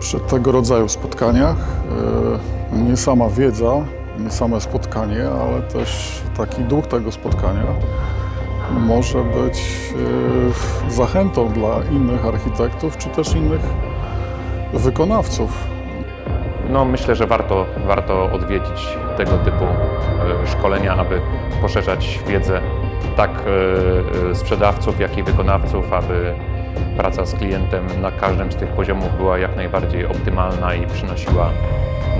przy tego rodzaju spotkaniach e, nie sama wiedza, nie same spotkanie, ale też taki duch tego spotkania może być e, zachętą dla innych architektów czy też innych wykonawców. No, myślę, że warto, warto odwiedzić tego typu e, szkolenia, aby poszerzać wiedzę tak sprzedawców, jak i wykonawców, aby praca z klientem na każdym z tych poziomów była jak najbardziej optymalna i przynosiła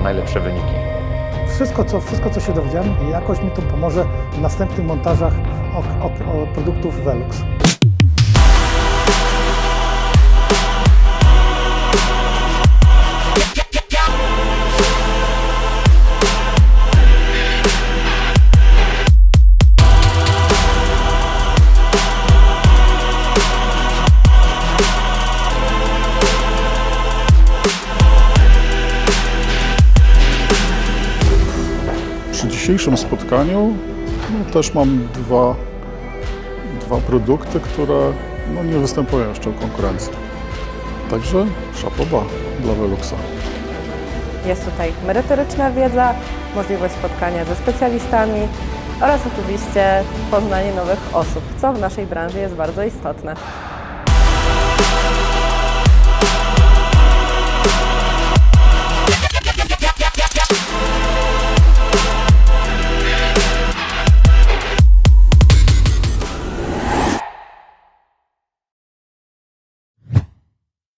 najlepsze wyniki. Wszystko co, wszystko, co się dowiedziałem, jakoś mi to pomoże w następnych montażach o, o, o produktów Velux. Dzisiejszym spotkaniu no, też mam dwa, dwa produkty, które no, nie występują jeszcze w konkurencji. Także szapoba dla Veluxa. Jest tutaj merytoryczna wiedza, możliwość spotkania ze specjalistami oraz oczywiście poznanie nowych osób, co w naszej branży jest bardzo istotne.